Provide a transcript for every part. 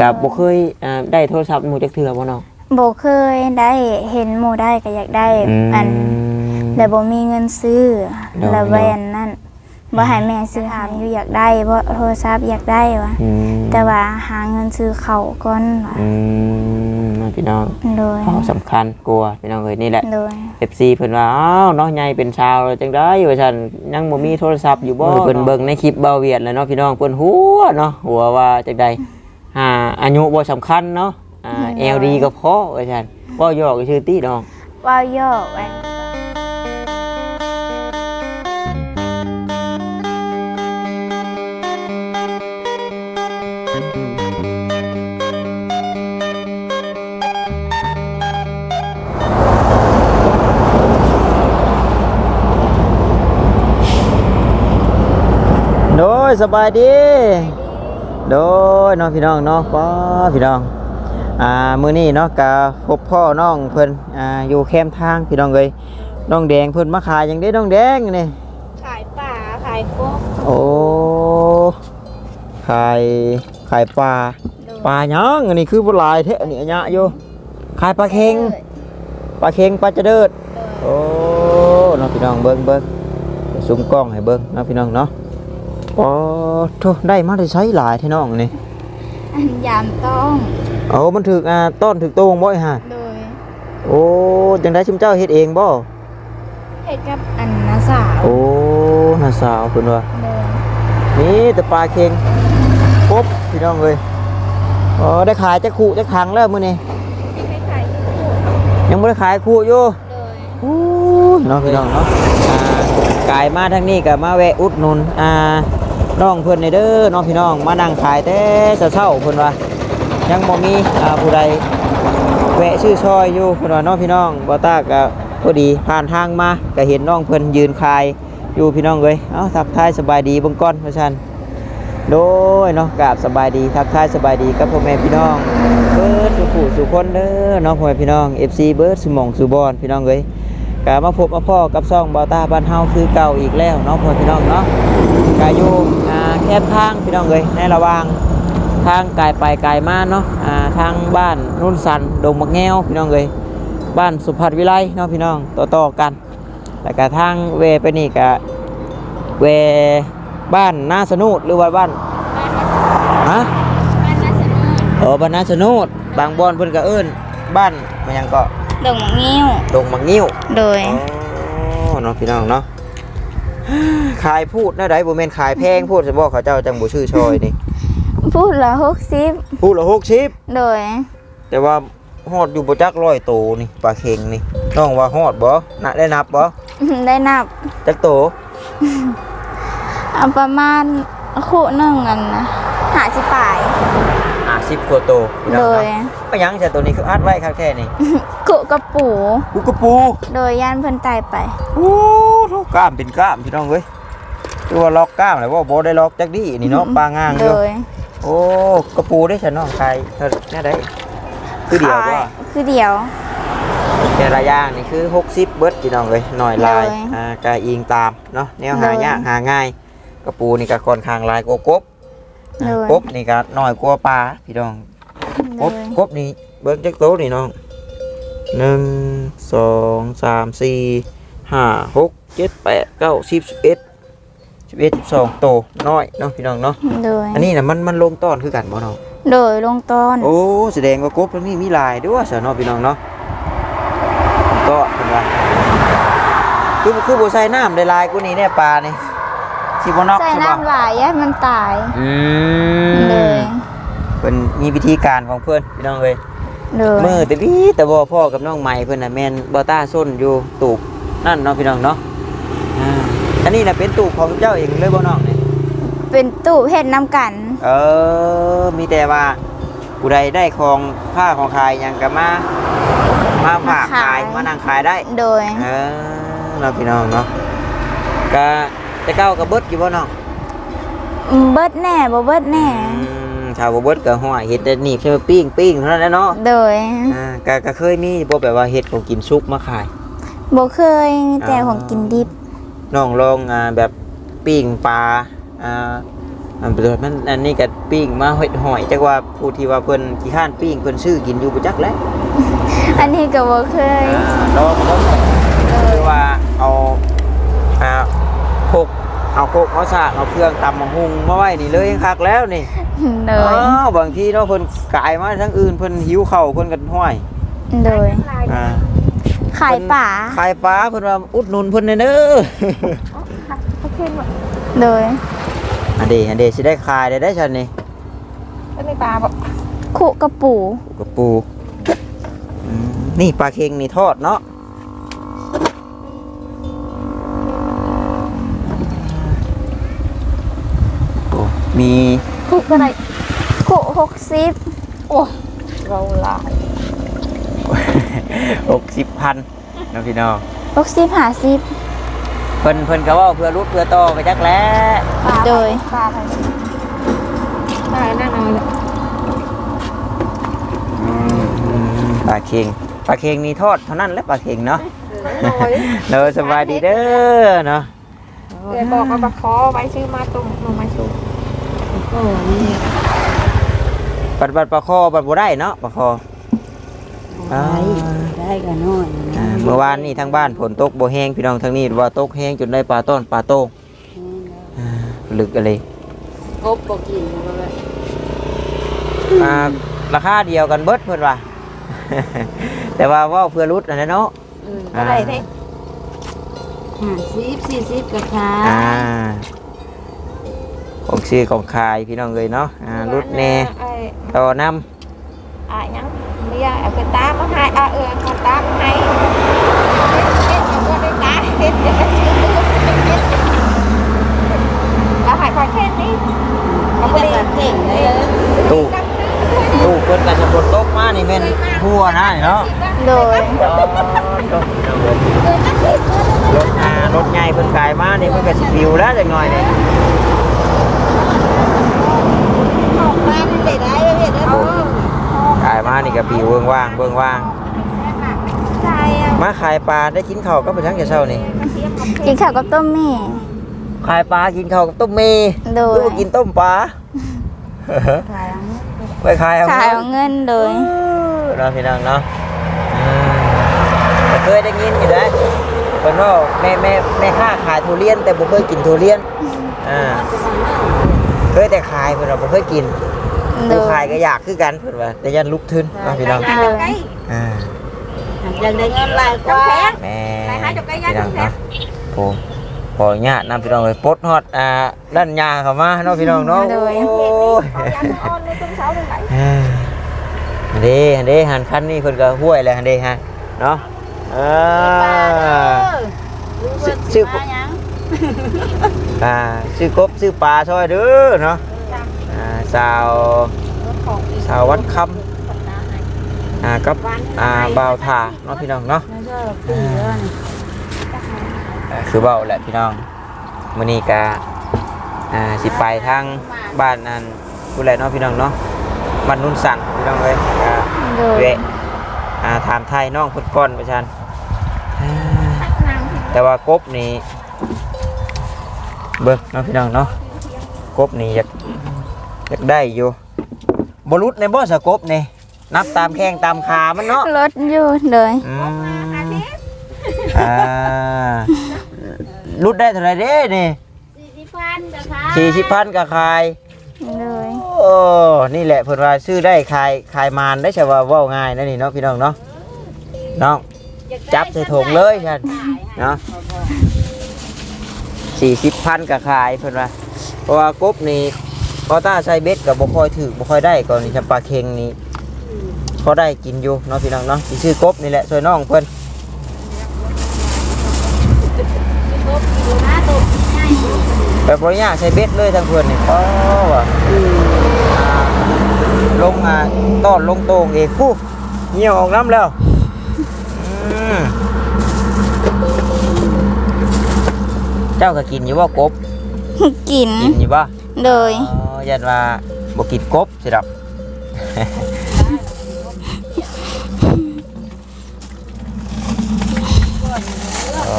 กับบ่เคยอ่าได้โทรศัพท์หมู่จักเทื่อบ่น้องบ่เคยได้เห็นหมู่ได้ก็อยากได้อันแต่บ่มีเงินซื้อเนาะแล้วแวนนั่นบ่ให้แม่ซื้อหามอยู่อยากได้เพราะโทรศัพท์อยากได้วะอืมแต่ว่าหาเงินซื้อเขาวก่อนวะอืมน้องพี่น้องโดยข้อสำคัญกลัวพี่น้องเอ้ยนี่แหละ โดย FC เพิ่นว่าอ้าวน้องใหญ่เป็นชาวแล้วจังได๋ว่าซั่นยังบ่มีโทรศัพท์อยู่บ่เพิ่นเบิ่งในคลิปเบาเวียดแล้วเนาะพี่น้องเพิ่นหัวเนาะหัวว่าจังได๋ อ่าอายุบ่สำคัญเนาะอ่า LD ก็พอว่าซั่นบ่ยอกชื่อติน้องว่าวย่อไว้โดยสบายดี โดยน้องพี่น้องเนาะป้าพี่น้องอ่ามื้อนี้เนาะกะพบพ่อน้องเพิ่นอ่าอยู่แคมป์ทางพี่น้องเอ้ยน้องแดงเพิ่นมาขายหยังได้น้องแดงนี่ขายป่าขายกบโอ้ขายขายปลาปลาหยังอันนี้คือบ่หลายแท้อันนี้อันยะอยู่ขายปลาเค็งปลาเค็งปลาจะเดิดโอ้น้องพี่น้องเบิ่งเบิ่งเดี๋ยวซูมกล้องให้เบิ่งเนาะพี่น้องเนาะ โอ้โธ่ได้มาได้ใช้หลายแท้น้องนี่อันยามต้องโอ้มันถึกอ่าต้นถึกตวงบ่ไอ้ห่าโดยโอ้จังได้ชุมเจ้าเฮ็ดเองบ่เฮ็ดกับอันน้าสาวโอ้น่าสาวเพิ่นว่าโดยนี่แต่ปลาเค็งปุ๊บพี่น้องเอ้ยอ๋อได้ขายจักคู่จักถังแล้วมื้อนี้ให้ขายที่พูดยังบ่ได้ขายคู่อยู่โดยโอ้ยเนาะพี่น้องเนาะอ่ากายมาทางนี้ก็มาแวะอุดหนุนอ่า น้องเพิ่นนี่เด้อน้องพี่น้องมานั่งขายแต่เช้าเพิ่อนว่ายังบ่มีอ่าผู้ใดแวะชื่อซอยอยู่เพิ่อนว่าน้องพี่น้องบ่ตาก็พอดีผ่านทางมาก็เห็นน้องเพิ่อนยืนขายอยู่พี่น้องเอ้ยเอ้าทักทายสบายดีบิ่งก่อนว่าซั่นโดยเนาะกราบสบายดีทักทายสบายดีกับพ่อแม่พี่น้องเบิร์ดสุขุสุคนเด้อน้องพ่อแม่พี่น้อง FC เบิร์ดสมองสุบอนพี่น้องเอ้ยกามาพบมาพ่อกับซ่องบอต้าบ้านเฮาคือเก่าอีกแล้วเนาะพ่อพี่น้องเนาะกายู่ อ่าแคบทางพี่น้องเลยในระหว่างทางกายไปกายมาเนาะอ่าทางบ้านนุ่นสันดงมักแง้วพี่น้องเลยบ้านสุภัทรวิไลเนาะพี่น้องต่อต่อๆกันแล้วก็ทางเวไปนี่กะเวบ้านนาสนุดหรือว่าบ้านฮะบ้านน้าสนุกเออบ้านนาสนุดบางบอนเพิ่นก็เอิ้นบ้านมันหยังก็ดงงิ้วดงมักงิ้วโดยอ๋อเนาะพี่น้องเนาะ ขายพูดนะได้บ่แม่นขายแพงพูดสิบ่เขาเจ้าจังบ่ชื่อชอยนี่ พูดละหกสิบพูดละ60โดย แต่ว่าฮอดอยู่บ่จักร้อยโตนี่ปลาเค็งนี่น้องว่าฮอดบ่น่ะได้นับบ่ได้นับจักโตเอาประมาณคู่หนึ่งอันนะหาสิปลาย50กว่าโตพี่น้โดองยเนาะก็ยังแต่ตัวนี้คืออัดไว้ครับแค่นี้กุกระปูกูกระปู โดยย่านเพิ่นตายไปโอ้ โหกล้ามเป็นกล้ามพี่น้องเว้ยตัวล็อกกล้ามเลยว่าบ่ได้ล็อกจักดีนี่เนาะปลาง่างอโดยู่ยโอ้กระปูได้ฉันน้องขายเท่าแน่ได้คือเดียวบ่ขายคือเดียว แต่ละอย่างนี่คือ 60 เบิดพี่น้องเลยหน่อยลายเลยอ่ากะอิงตามเนาะแนวหาเลยยากหาง่ายกระปูนี่ก็ค่อนข้างหลายกว่ากบอ่าเลย กบนี่ก็น้อยกว่าปลาพี่น้องกบเลยกบนี่เบิ่งจักโตะนี่น้องหนึ่งสองสามสี่ห้าหก เจ็ดแปดเก้าสิบสิบเอ็ดสิบเอ็ดสิบสองโตน้อยเนาะพี่น้องเนาะโดยอันนี้น่ะมันมันลงต้อนคือกันบ่เนาะโดยลงต้นโอ้แสดงว่ากบตรงนี้มีลายด้วยสนอพี่น้องเนาะก็เป็นว่าคือคือบัใส่น้ำได้ลายกูนี่แน่ปลานี่สิบนอกใส่ใช่ปะน้ำหลายย่านมันตายอืเลมยเป็นมีวิธีการของเพื่อนพี่น้องเลยโดยมือแต่พี่แต่บ่พ่อกับน้องใหม่เพื่อนน่ะแมนบอต้าส้นอยู่ตูบนั่นเนาะพี่น้องเนาะอ่า อันนี้น่ะเป็นตูบของเจ้าเองเลยบ่น้องนี่เป็นตู้เห็ดน้ำกัน เออ มีแต่ว่าผู้ใดได้ของผ้าของขายหยังก็มามาฝากขายมานั่งขายได้ โดยเออเราะพี่น้องเนาะก็จะเก้ากับเบิดอยู่บ่น้องเบิดแน่บ่เบิดแน่ อืมชาวบ่เบิดก็ห้อยเฮ็ดแต่นี่แค่ว่าปิ้งปิ้งเท่านั้นแหละเนาะโดยอ่าก็ก็เคยมีบ่แบบว่าเฮ็ดของกินสุกมาขาย บ่เคยมีแต่อ๋อของกินดิบ น้องลองอ่าแบบปิ้งปลาอ่าอันเปิดมันอันนี้ก็ปิ้งมาเฮ็ดหอยจักว่าผู้ที่ว่าเพิ่นขี้ข้านปิ้งเพิ่นซื้อกินอยู่บ่จักแหล้วอันนี้ก็บ่เคยอ่าลองลองคือว่าเอาอ่าโคกเอาโคกเอาสากเอาเครื่องตำมะฮุงมาไว้นี่เลยยังคักแล้วนี่โดอ๋อยบางทีเนาะเพิ่นกายมาทั้งอื่นเพิ่นหิวข้าวเพิ่นก็ห้อยโดยอ่า ขายป่าขายปลาเพิ่นว่าอุดหนุนเพิ่นเด้อโดยอันเดอันเดสิได้ขายได้ได้ฉันนี่ก็ไม่ปลาบอกคุกระปูกับปูอืมนี่ปลาเค็งนี่ทอดเนาะโอ้มีคุกอะไรคุหกสิบโอ้เราหลาย หกสิบพันน้องพี่น้องหกสิบห้าสิบเพิ่นเพิ่นก็เว่าเพื่อรุดเพื่อโตก็จักแหล้วปลาโดยปลาไทยปลาหน้าน้อยเลยปลาเค็งปลาเค็งนี่ทอดเท่านั้นแหละปลาเค็งเนาะน้อยเนอสบายดีเด้อเนาะเดี๋ยวบอกมาปลาคอไว้ชื่อมาตุ่มลงมาชูโอ้นี่ปัดปัดปลาคอปัดบ่ได้เนาะปลาคอ อ่าได้กันน้อยอ่าเมื่อวานนี่ทางบ้านฝนตกบ่แห้งพี่น้องทางนี้ว่าตกแห้งจนได้ปลาต้นปลาโต้งอ่าลึกอะไรกบก็กินแล้วก็อ่าราคาเดียวกันเบิดเพิ่นว่าแต่ว่าเว่าเพื่อรุดอันนั้นเนาะก็ได้ได้ห้าสิบสี่สิบกระชาอ่าของชื่อของคายพี่น้องเลยเนาะอ่ารุดแน่ไอ้ต่อนำ อะยังเรียกเอาไปตามมาให้อะเออเขาตามให้เฮ็ดเฮ็ดเอาไปตามเฮ็ดเดี๋ยวก็ชื่อเฮ็ดเฮ็ดแล้วหายความแค่นี้เอาไปไม่เลได้ยเก่งเลยตู้ตู้เพิ่นกันจะฝนตกมานี่แม่นหัวนะนี่เนาะโดยรถอ่ารถใหญ่เพิ่นกายมานี่เพิ่นก็สิปิวแล้ว มาได้ได้เฮ็ดได้บ่กายมานี่ก็ปิวเบิ่งว่างเบิ่งว่างใช่อะมาขายปลาได้กินข้าวก็ไปทั้งแต่เช้านี่ กินข้าวกับต้มแม่ขายปลากินข้าวกับต้มเมโดหยรือว่ากินต้มปลาไปขายเอาขายเอาเงินโดยเนาะพี่น้องเนาะอืมแต่เคยได้ยินอยู่นะเพิ่นว่าแม่แม่แม่ค้าขายทุเรียน แต่บ่เคยกินทุเรียน อ่า เคยแต่ขายเพิ่นว่าบ่เคยกินโด ผู้ยขายก็อยากคือกันเพิ่นว่าแต่ยันลุกทึนเนาะพี่น้องใกล้ใกล้อ่าอยากได้เงินหลายกว่าแม่ไปหาจักรยานพี่น้องดูแลเนาะโอ้ขออนุญาตนำพี่น้องไปปลดฮอดอ่าด้านยาเข้ามาเนาะพี่น้องเนาะโอ้ยขอยันอ่อนในต้นเช้าเลยไหมอ่าอันเด้อันเด้หันคันนี้เพิ่นก็ห้วยแล้วอันเด้ฮะเนาะอ่าชื่อชื่ออ่าซื้อกบซื้อปลาช่วยเด้อเนาะ อ่าสาวสาววัดคำอ่ากับอ่าบ่าวถ่าเนาะพี่น้องเนาะอ่าคือเบาแหละพี่น้องมื้อนี้ก็อ่าสิไปทางบ้านนั่นผู้ใดเนาะพี่น้องเนาะบ้านนุ่นสันพี่น้องเอ้ยก็โดยเวะอ่าถามไทยน้องเพิ่นก่อนประชันอ่าแต่ว่ากบนี่เบิ่งเนาะพี่น้องเนาะกบนี่อยาก อยากได้อยู่บรุษในบ่สะกบนี่นับตามแข้งตามขามันเนาะรถอยู่โดยอืมอ่ารุดได้เท่าไหรเด้นี่สี่สิบพันกระชาสี่สิบพันกับคายโดยโอ้นี่แหละเพิ่นว่าซื้อได้คายคายมานได้ใช่ว่าเว้าง่ายนะนี่เนาะพี่น้องเนาะน้องจับใส่ถุงเลยฉันเนาะสี่สิบพันกับขายเพิ่นว่าเพราะว่ากบนี่ พอต้าใช้เบ็ดกับบ่ค่อยถือบ่ค่อยได้ก่อนนี่จำปลาเค็งนี่พอได้กินอยู่เนาะพี่น้องเนาะสิซื้อกบนี่แหละช่วยน้องเพิ่นแบบบ่ยากใช้เบ็ดเลยทั้งเพิ่นนี่เพราะว่าอ่าลงอ่าต้อนลงโตงเองฟู้เหี่ยวออกน้ำแล้วอืมเจ้าก็กินอยู่ว่ากบ กิน กินอยู่บ่โดยอ๋อ ยันว่าบ่กินกบสิดอกโอ้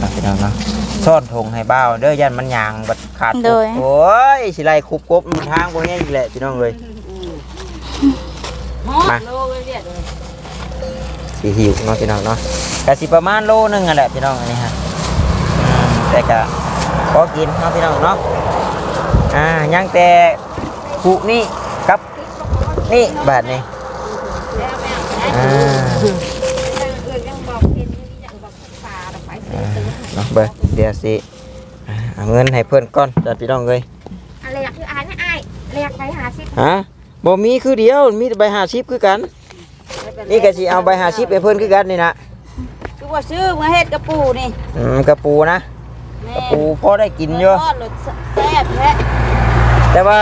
นักพี่น้องเนาะซ่อนธงให้บ้าเด้อยันมันยางบัดขาดโดย โอ้ยสิไล่คุบกบมันทางบ่แห้งอีกแหละพี่น้องเอ้ยมาโลเลยเรียดเลยสิหิวเนาะพี่น้องเนาะก็สิประมาณโลนึงอะแหละพี่น้องอันนี้ฮะแต่ก็พอกินเนาะพี่น้องเนาะ อ่ายังแต่ผูนี่กับนี่บาทนี่แล้วแม่อ่าเออยังบอกเห็นอยู่ยังบอกปลาเราไปซื้อเนาะเบิ่งเดี๋ยวสิอ่าเอาเงินให้เพื่อนก่อนจัดพี่น้องเลยอะไรอยากคืออายนะอายเรียกไปหาสิฮะบ่มีคือเดียวมีแต่ใบหาชิปคือกัน นี่ก็สิเอาใบหาชิปไปเพิ่นคือกันนี่นะคือว่าซื้อมาเฮ็ดกระปูนี่อืมกระปูนะแม่กระปูพอได้กินอยู่ทอดรสแซ่บแท้ แต่ว่า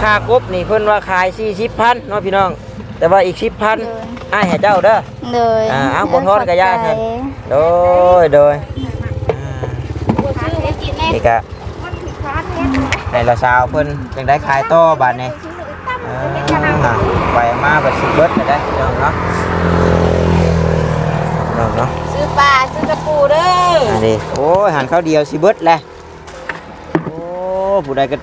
ค่ากบนี่เพิ่นว่าขาย40,000เนาะพี่น้อง แต่ว่าอีก10,000อ้ายให้เจ้าเด้อโดยอ่าเอาบ่ทอดกระยาเถอะโดยโดยอ่าซื้อให้กินแน่นี่ก็มันคือคาเฮ็ดให้ละสาวเพิ่นจังได้ขายต่อบาดนี้อ่าไปมาแบบสิเบิดก็ได้พี่น้องเนาะพี่น้องเนาะซื้อปลาซื้อกระปูเด้ออันนี้โอ้ยหันข้าวเดียวสิเบิดแหละโอ้ผู้ใดก็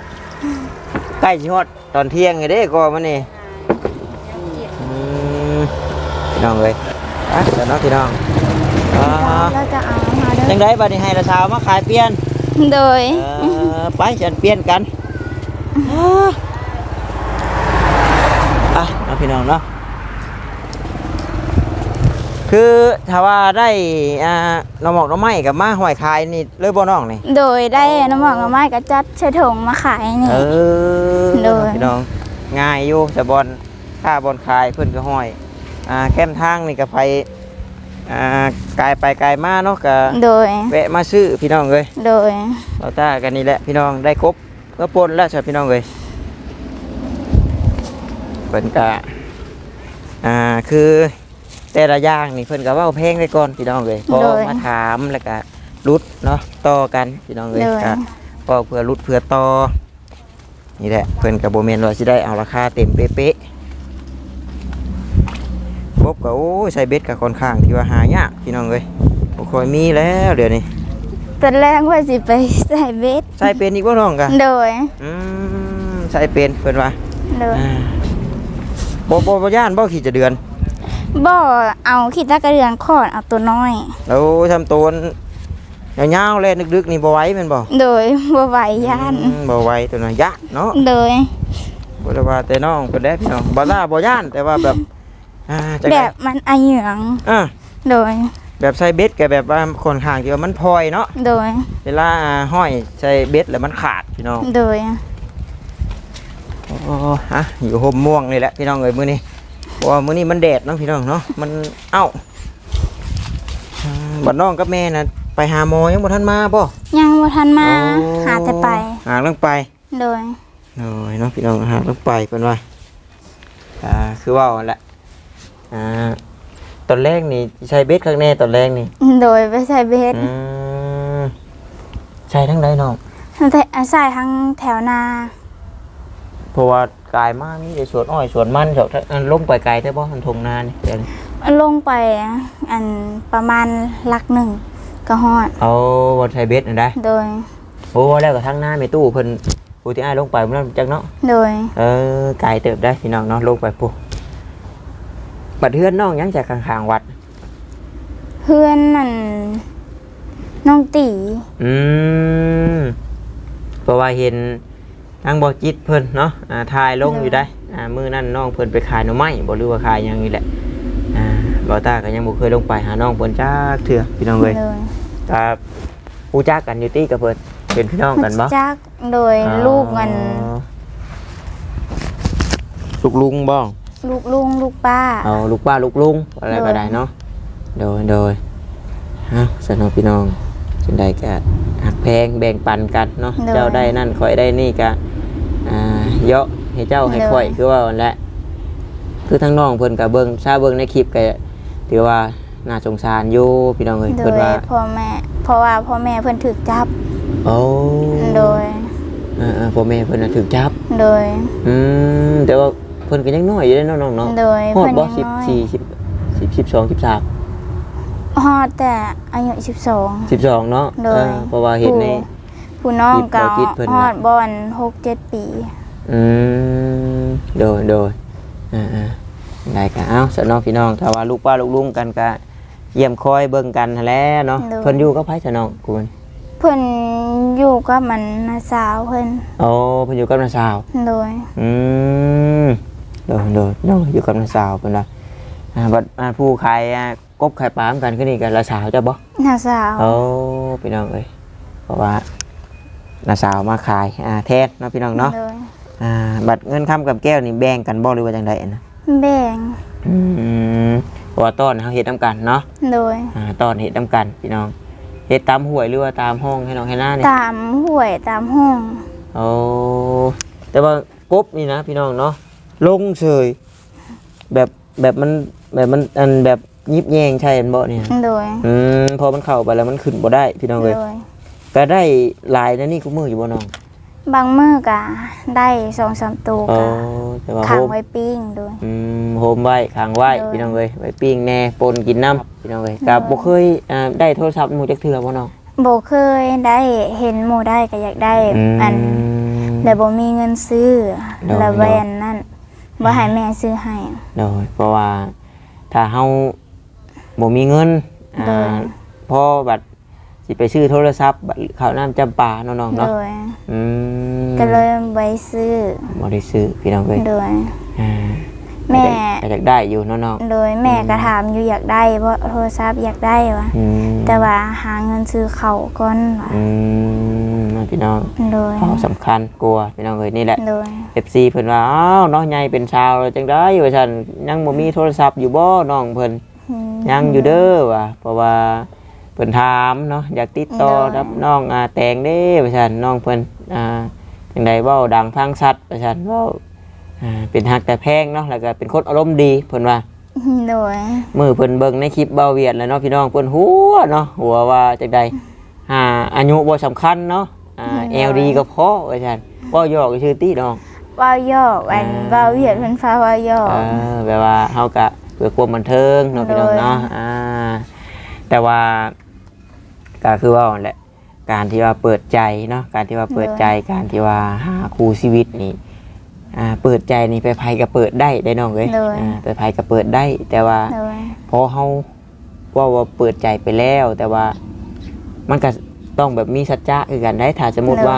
ใกล้ชิฮอดตอนเที่ยงไงเด้ก็มันนี่อืมพี่น้องเลยอะเดี๋ยวเนาะพี่น้องอ่าเราจะเอามาเด้จังไดบัดนี้ให้ละสาวมาขายเปลี่ยนอโดย เออไปฉันเปลี่ยนกันอ่าอะเนาะพี่น้องเนาะ คือถ้าว่าได้อ่าหน้ำหมอกหน้ำไม้กับมาหอยคายนี่เลยบ่น้องนี่โดยได้น้ำหมอกกับไม้ก็จัดใช้ถุงมาขายนี่ เออโดย พี่น้องง่ายอยู่แต่บอลค่าบอลคายเพื่อนก็ห้อยอ่าแก้มทางนี่ก็ไปอ่ากายไปกายมาเนาะก็โดย แวะมาซื้อพี่น้องเลยโดย เราต้ากันนี่แหละพี่น้องได้ครบก็ปนแล้วใช่พี่น้องเลยเพิ่นก็อ่าคือ แต่ละอย่างนี่เพิ่นก็เว่าเพลงไปก่อนพี่น้องเลยพอมาถามแล้วก็รุดเนาะต่อกันพี่น้องเลยโดยก็ก็เพื่อรุดเพื่อต่อนี่แหละเพื่อนกับโบเมนว่าสิได้เอาราคาเต็มเป๊ะๆพบกับโอ้ยใส่เบ็ดกับค่อนข้างที่ว่าหายากพี่น้องเลยบ่ค่อยมีแล้วเดี๋ยวนี้ตอนแรกว่าสิไปใส่เบ็ดใส่เป็นอีกบ่น้องกะโดยอืมใส่เป็นเพิ่นว่าโดยอ่าบ่บ่บ่ย่านบ่ขี่จะเดือน บ่เอาขีดตะกระเดือนขอดเอาตัวน้อยแล้วทำตัวยาวๆแลดึกๆนี่บ่ไหวแม่นบ่โดยบ่ไหวย่านอืมบ่ไหวตัวน่ะยะเนาะโดย บ่ได้ว่าแต่น้องเพิ่นได้พี่น้องบ่ล่าบ่ย่านแต่ว่าแบบอ่าจังแบได๋บมันอาเหยืองอ่าโดย แบบใส่เบ็ดกับแบบว่าค่อนข้างที่ว่ามันพลอยเนาะโดย เวลาห้อยใส่เบ็ดแล้วมันขาดพี่น้อง โดย โอ้ฮะอยู่ห่มม่วงนี่แหละพี่น้องเอ้ยมื้อนี้ เพราะว่ามื้อนี้มันแดดเนาะพี่น้องเนาะมันเอ้าอ่าบัดน้องกับแม่น่ะไปหาหมอยังบ่ทันมาบ่ยังบ่ทันมาโอ้หาแต่ไป หาเรื่องไปโดยโอ้ยเนาะพี่น้องหาเรื่องไปเพิ่นว่าอ่าคือว่าหั่นแหละอ่าตอนแรกนี่ใช้เบ็ดข้างแน่ตอนแรกนี่ โดยไปใส่เบ็ดอืมใช้ทั้งใดน้องแต่ใส่ทั้งแถวนาเพราะว่า กายมากนี่ในสวนอ้อยสวนมันเถอะถ้าอันลงไปไกลได้บ่ทันทงนานี่เดี๋ยวนี้ลงไปอันประมาณหลักหนึ่งก็ฮอดเอาบอลไทยเบสน่ะได้โดย โอ้แล้วก็ทั้งหน้าไม่ตู้เพิ่นผู้ที่อ้ายลงไปมันนั่นจักเนาะโดย เออไกลเติบได้พี่น้องเนาะลงไปปุ๊บัดเฮือนน้องยังจากข้างๆวัด เพื่อนนั่นน้องตีอืมเพราะว่าเห็น ทางบ่จิตเพิ่นเนาะอ่าถ่ายลงอยู่ได้อ่ามื้อนั้นน้องเพิ่นไปขายหน่อไม้บ่รู้ว่าขายหยังนี่แหละอ่าบ่ตาก็ยังบ่เคยลงไปหาน้องเพิ่นจักเทื่อพี่น้องเอ้ยโดยก็รู้จักกันอยู่ติกับเพิ่นเป็นพี่น้องกันบ่ จักโดยลูกมันลูกลุงบ้องลูกลุงลูกป้า เอาลูกป้าลูกลุงอะไรโดยก็ได้เนาะโดยโดยฮะสนองพี่น้องจังใดก็หักแพงแบ่งปันกันเนาะเจ้าได้นั่นข่อยได้นี่ก็อ่า เยอะให้เจ้าให้ข่อยคือว่าอันแหละคือทั้งน้องเพิ่นกับเบิ่งชาเบิ่งในคลิปก็ถือว่าน่าสงสารอยู่พี่น้องเอ้ยโดเพิ่นยว่าพ่อแม่เพราะว่าพ่อแม่เพิ่นถึกจับ โอ้โดยอ่าๆพ่อแม่เพิ่นน่ะถูกจับ โดย อืมแต่ว่าเพิ่นก็ยังน้อยอยู่เด้เนาะน้องเนาะโดยฮอดเพิ่นบ่ยังสิบน้อยสี่สิบสิบสิบสองสิบสามฮฮอดแต่อายุ 12 12เนาะโดยเออเพราะว่าเห็นใน ผู้น้องจิตบ่เก่าจิตเพิ่นน่ะ ฮอดบอน6-7 ปี อืมโดยโดยอ่าๆได้ก็เอาสนองพี่น้องถ้าว่าลูกป้าลูกลุงกันก็เยี่ยมคอยเบิ่งกันหั้นแหล้วเนาะเพิ่นอยู่กับไผสนองคุณเพิ่นอยู่กับมันน้าสาวเพิ่นโอ้เพิ่นอยู่กับน้าสาวโดยอืมโดยโดยโดยอยู่กับน้าสาวเพิ่นว่าอ่าบัดอ่าผู้ขายอ่ากบขายปลาเหมือนกันคือนี่กันละสาวจ้ะบ่น้าสาวโอ้พี่น้องเอ้ยเพราะว่าน้าสาวมาขายอ่าแทนเนาะพี่น้องเนาะโดย อ่าบัดเงินค้ำกับแก้วนี่แบ่งกันบ่หรือว่าจังไดนะแบ่งอืมเพราะว่าต้อนเฮาเฮ็ดนํกันเนาะโดยอ่าต้อนเฮ็ดนํกันพี่น้องเฮ็ดตามห้วยหรือว่าตามห้องให้น้องให้หน้านี่ตามห้วยตามห้องโอ้แต่ว่ากบนี่นะพี่น้องเนาะลงเฉยแบบแบบมันแบบมันอันแบบยิบแยงใช่อันบ่เนี่ยโดยอืมพอมันเข้าไปแล้วมันขึ้นบ่ได้พี่น้องโดเลยยก็ได้หลายนะนี่กูมืออยู่บ่น้อง บางมื้อก็ได้2-3ตัวโอ้ก็แต่ว่าขัโฮงมไว้ปิ้งโดยอืมโฮมไว้ค้างไว้โดยพี่น้องเลยไว้ปิ้งแหน่ปนกินน้ำพี่น้องเลยกับบ่เคยอ่าได้โทรศัพท์หมู่จักเทื่อบ่น้องบ่เคยได้เห็นหมู่ได้ก็อยากได้อันแต่บ่มีเงินซื้อโดยแล้วแวนนั่นบ่ให้แม่ซื้อให้ โดยเพราะว่าถ้าเฮาบ่มีเงินอ่าโดย พอบัด สิไปซื้อโทรศัพท์บัดข้าวน้ำจำปาเนาะน้องโดเนาะยอืมก็เลยไปซื้อบ่ได้ซื้อพี่น้องเอ้ยโดยอ่าแม่ก็อยากได้อยู่เนาะน้องโดยแม่ก็ถามอยู่อยากได้เพราะโทรศัพท์อยากได้วะอืมแต่ว่าหาเงินซื้อเขาวก่อนวะอืมน้องพี่น้องโดยข้อสำคัญกลัวพี่น้องเอ้ยนี่แหละโดย FC เพิ่นว่าอ้าวน้องใหญ่เป็นชาวแล้วจังได้ว่าซั่นยังบ่มีโทรศัพท์อยู่บ่น้องเพิ่นอืมยังอยู่เด้อว่ะเพราะว่า เพิ่นถามเนาะอยากติดต่อได้รับน้องอาแตงเด้ว่าซั่นน้องเพิ่นอ่าจังไดเว้าดังฟังชัดว่าซั่นเว้าอ่าเป็นฮักแต่แพงเนาะแล้วก็เป็นคนอารมณ์ดีเพิ่นว่าโดยมือเพิ่นเบิ่งในคลิปเบาเวียดแล้วเนาะพี่น้องเพิ่นหัวเนาะหัวว่าจังไดอ่าอายุบ่สำคัญเนาะอ่า LD ก็พอว่าซั่นบ่ยอกชื่อติน้องว่ายอกอันอ่าว่าวเวียดเพิ่นฟ้าว่ายอกเออแบบว่าเฮาก็เพื่อความบันเทิงเนาะพี่น้องเนาะอ่าแต่ว่า ก็คือว่านั่นแหละการที่ว่าเปิดใจเนาะการที่ว่าเปิดใจการที่ว่าหาคู่ชีวิตนี่อ่าเปิดใจนี่ไปไผก็เปิดได้ได้น้องเอ้ยเลยอ่าไปไผก็เปิดได้ แต่ว่าโดยพอเฮาว่าว่าเปิดใจไปแล้ว แต่ว่ามันก็ต้องแบบมีสัจจะคือกันได้ถ้าสมมติว่า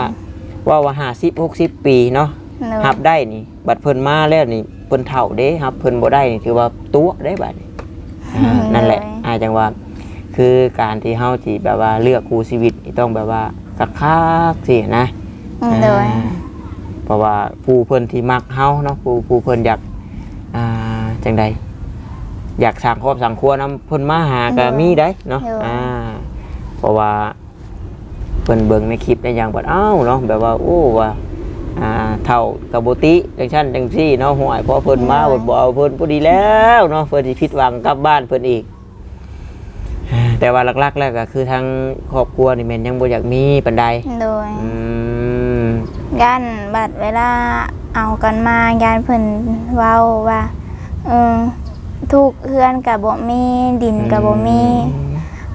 ว่าว่าห้าสิบหกสิบปีเนาะโดยฮับได้นี่ บัดเพิ่นมาแล้วนี่เพิ่นเฒ่าเด้ฮับเพิ่นบ่ได้นี่ถือว่าตัวได้บัดนี้อ่านั่นแหละอาจังว่า คือการที่เฮาสิแบบว่าเลือกคู่ชีวิตนี่ต้องแบบว่าคักคักๆสินะโดย อ่าเพราะว่าผู้เพิ่นที่มักเฮาเนาะผู้ผู้เพิ่นอยากอ่าจังใดอยากสร้างครอบสร้างครัวนํเพิ่นมาหาก็มีได้เนาะอ่าเพราะว่า เพิ่นเบิ่งในคลิปได้อย่างบัดอ้าวเนาะแบบว่าโอ้ว่าอ่าเท่ากับบ่ติจังซั่นจังซี่เนาะห่วยพอเพิ่นมาบ่บ่เอาเพิ่นพอดีแล้วเนาะเพิ่นสิผิดหวังกลับบ้านเพิ่นอีกอ่า แต่ว่าหลักๆแล้วก็คือทางครอบครัวนี่แม่นยังบ่อยากมีปานใดโดยอืมย่านบัดเวลาเอากันมาย่านเพิ่นเว้าว่าเออทุกเฮือนกับบ่มีดินกับบ่มี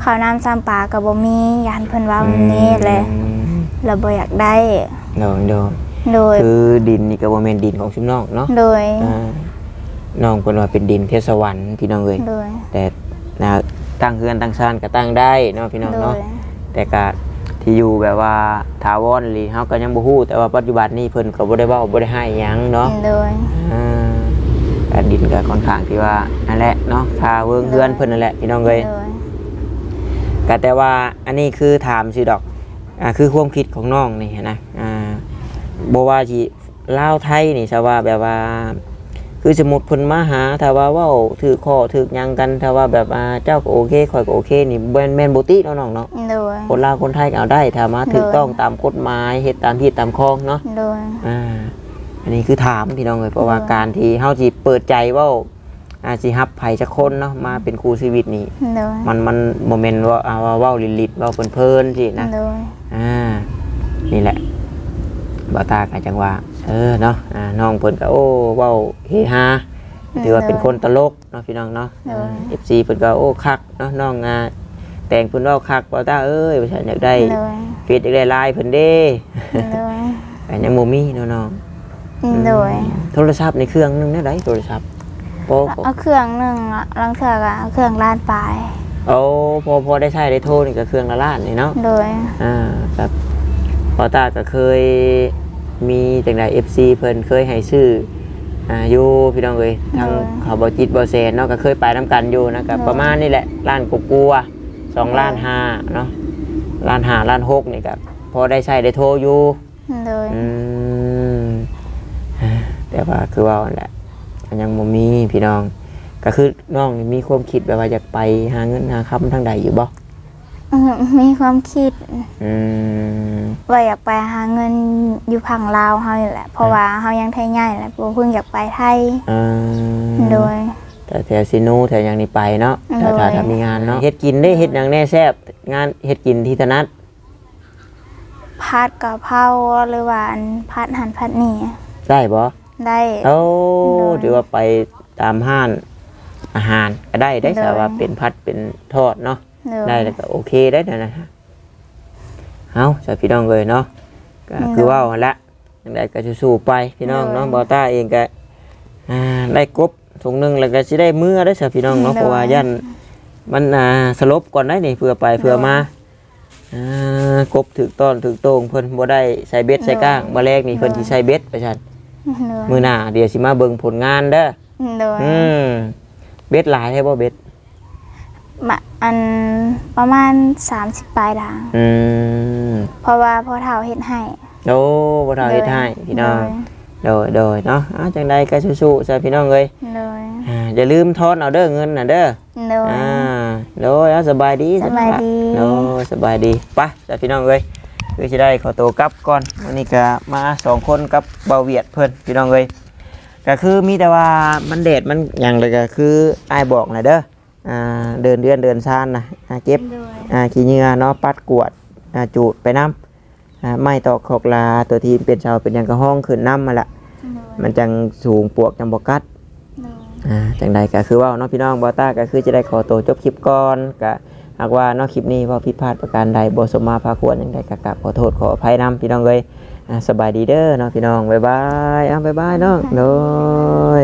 ข้าวน้ำซ้ำปลากับบ่มีย่านเพิ่นเว้าแบบนี้แหละอืมเราบ่อยากได้โดนโดนโดยคือดินนี่ก็บ่แม่นดินของชุมน้องเนาะโดยอ่าน้องเพิ่นว่าเป็นดินเทศวรรค์พี่น้องเอ้ยโดยแต่นะ ตั้งเฮือนตั้งซานก็ตั้งได้เนาะพี่น้องโดเนาะยแต่ก็ที่อยู่แบบว่าถาวรหรือเฮาก็ยังบ่ฮู้แต่ว่าปัจจุบันนี้เพิ่นก็บ่ได้เว้าบ่ได้ให้หยังเนาะโดยอ่าแต่ดินก็ค่อนข้างที่ว่านั่นแหละเนาะค่าเวิงเฮือนเพิ่นนั่นแหละพี่น้องเอ้ยโดยก็แต่ว่าอันนี้คือถามสิดอกอ่าคือความคิดของน้องนี่นะอ่าบ่ว่าสิลาวไทยนี่ซะว่าแบบว่า คือสมมุติเพิ่นมาหาถ้าว่าเว้าถือข้อถือหยังกันถ้าว่าแบบอ่าเจ้าก็โอเคข่อยก็โอเคนี่แม่นแม่นบ่ติเนาะน้องเนาะโดย คนลาวคนไทยก็เอาได้ถ้ามาถูกเลยต้องตามกฎหมายเฮ็ดตามที่ตามคองเนาะ โดย อ่าอันนี้คือถามพี่น้องเลยเพราะว่าเลยการที่เฮาสิเปิดใจเว่าอาสิฮับไผจักคนเนาะมาเป็นครูชีวิตนี่โดย มันมันโมเมนต์ว่าอ่าว่าเว้าลิดๆเว้าเพลินๆสินะ โดย อ่า นี่แหละบ่าวตากันจังว่า เออเนาะอ่าน้องเพิ่นก็โอ้เว้าเฮฮาถือว่าเป็นคนตลกเนาะพี่น้องเนาะเลยเอฟซีเพิ่นก็โอ้คักเนาะน้องอ่าแต่งเพิ่นเว้าคักบ่ตาเอ้ยว่าฉันอยากได้เลยเฟซอยากได้ไลน์เพิ่นเด้เลยแต่ยังบ่มีเนาะน้องเลยโทรศัพท์ในเครื่องหนึงได้ไดโทรศัพท์โปะเอาเครื่องหนึ่งอะลังเถือกอะเอาเครื่องล้านปลายเอาพอพอได้ใช้ได้โทรนี่ก็เครื่องละล้านนี่เนาะเลยอ่าครับพอตาก็เคย มีจังได FC เพิ่นเคยให้ซื้ออ่าอยู่พี่น้องเอ้ยทางเขาบ่จิตบ่แซนเนาะก็เคยไปนํกันอยู่นะก็ประมาณนี่แหละล้านกว่าๆสองล้านห้าเนาะล้านห้าล้านหกนี่ก็พอได้ใช้ได้โทรอยู่เลยอืมแต่ว่าคือว่านั่นแหละมันยังบ่มีพี่น้อง ก็คือน้องนี่มีความคิดแบบว่าอยากไปหาเงินหาคำทางใดอยู่บ่อื มมีความคิดอืมว่าอยากไปหาเงินอยู่พังลาวเฮานี่แหละเพราะว่าเฮายังไทยง่ายแหละบ่เพิ่งอยากไปไทยอ่าโดย แต่แถวซิโนแถวอย่างนี้ไปเนาะถ้าโดยถ้าถ้ามีงานเนาะเฮ็ดกินได้เฮ็ดหยังแน่แซ่บงานเฮ็ดกินที่ถนัดพัดกะเพราหรือว่าอันพัดหันพัดนี่ได้บ่ได้โอ้โดยถือว่าไปตามห้านอาหารก็ได้ได้โดยแต่ว่าเป็นพัดเป็นทอดเนาะ เลยได้แล้วก็โอเคได้นะนะเอาใส่พี่น้องเลยเนาะก็อืมคือว่าหั่นละยังไงก็สู้ๆไปพี่น้องเนาะโดยบอต้าเองก็อ่าได้กบถุงหนึงแล้วก็สิได้มือได้อสิพี่น้องเนาะโดยเพราะว่ายันมันอ่าสลบก่อนได้นี่เพื่อไปเพื่อมาอ่ากบถึกต้อนถึกโตงเพิ่นบ่ได้ใส่เบ็ดใส่ก้างบ่แรกนี่เพิ่นสิใส่เบ็ดไปซั่นเลยมื้อหน้าเดี๋ยวสิมาเบิ่งผลงานเด้อ โดย อืมเบ็ดหลายให้บ่เบ็ด มาอันประมาณ 30ปลายทาง อืมเพราะว่าพ่อเฒ่าเฮ็ดให้ โอ้บ่เท่าเฮ็ดให้พี่น้องโดยโดยโดยเนาะอ้าวจังใดก็สู้ๆใส่พี่น้องเลยโดยอ่าอย่าลืมทอนเอาเด้อเงินน่ะเด้อโดยอ่าโดยเอาสบายดีสบายดีโดยสบายดีไปใส่พี่น้องเลยคือจะได้ขอตัวกลับก่อนวันนี้ก็มาสองคนกับเบาเวียดเพิ่นพี่น้องเลยก็คือมีแต่ว่ามันเดดมันอย่างเลยก็คือไอ้ายบอกนะเด้อ อ่าเดินเดือนเดินซานนะอ่าเก็บโดยอ่าขี้เหงื่อเนาะปัดกวดอ่าจูดไปน้ำอ่าไม้ตอกขอกลาตัวทีเป็นเสาเป็นหยังกระห้องขึ้นน้ำมาละมันจังสูงปวกจังบกัดอ่าจังใดก็คือว่าเนาะพี่น้องบอต้าก็คือจะได้ขอตัวจบคลิปก่อนก็หากว่าเนอกคลิปนี้เว่าผิดพลาดประการใดบสมมาพาควรอย่างใดก็กราบขอโทษขออภัยนํพี่น้องเลยอ่าสบายดีเด้อเนาะพี่น้องบ๊ายบายอ้าวบ๊ายบายเนาะโดย